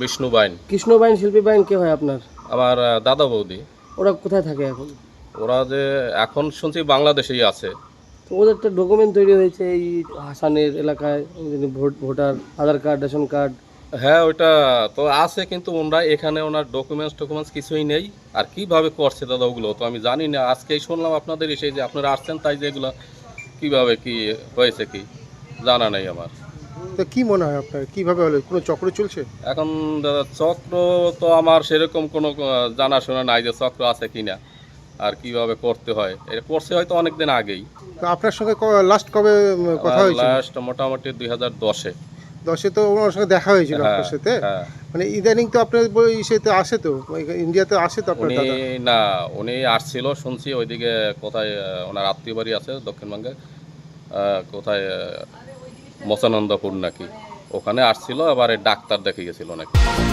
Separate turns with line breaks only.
বিষ্ণু বাইন।
কৃষ্ণ বাইন শিল্পী বাইন কে হয় আপনার?
আমার দাদা বৌদি।
ওরা কোথায় থাকে এখন?
ওরা যে এখন শুনছি বাংলাদেশেই আছে।
তো ওদের তো ডকুমেন্ট তৈরি হয়েছে এই হাসানের এলাকায় vote voter Aadhaar card ration card.
হ্যাঁ ওইটা তো আছে কিন্তু ওনারা এখানে ওনার ডকুমেন্টস টকুমেন্টস কিছুই নেই। আর কীভাবে করছে দাদা ওগুলো তো আমি জানি না। আজকেই শুনলাম আপনাদের এসে যে আপনারা আসছেন তাই যে এগুলো কীভাবে কি হয়েছে কি? জানা নেই আমার।
তো কি মনে হয় আপনার? কীভাবে হলো? কোনো চক্র চলছে?
এখন দাদা চক্র তো আমার সেরকম কোনো জানাশোনা নাই যে চক্র আছে কিনা আর কীভাবে করতে হয়। এটা করছে হয়তো অনেক দিন আগেই।
তো আপনার সঙ্গে লাস্ট কবে কথা হয়েছিল?
লাস্ট মোটামুটি দুই হাজার দশে।
দশে তো ওনার সঙ্গে দেখা হয়েছিল আপনার সাথে?
হ্যাঁ।
মানে ইদানিং তো আপনার ইসেতে আসে তো? ইন্ডিয়াতে আসে তো আপনার দাদা?
না উনি আসছিল শুনছি ওইদিকে কোথায় ওনার আত্মীয় বাড়ি আছে দক্ষিণবঙ্গে। কোথায় মচানন্দপুর নাকি ওখানে আসছিল আবার ডাক্তার দেখে গেছিল নাকি।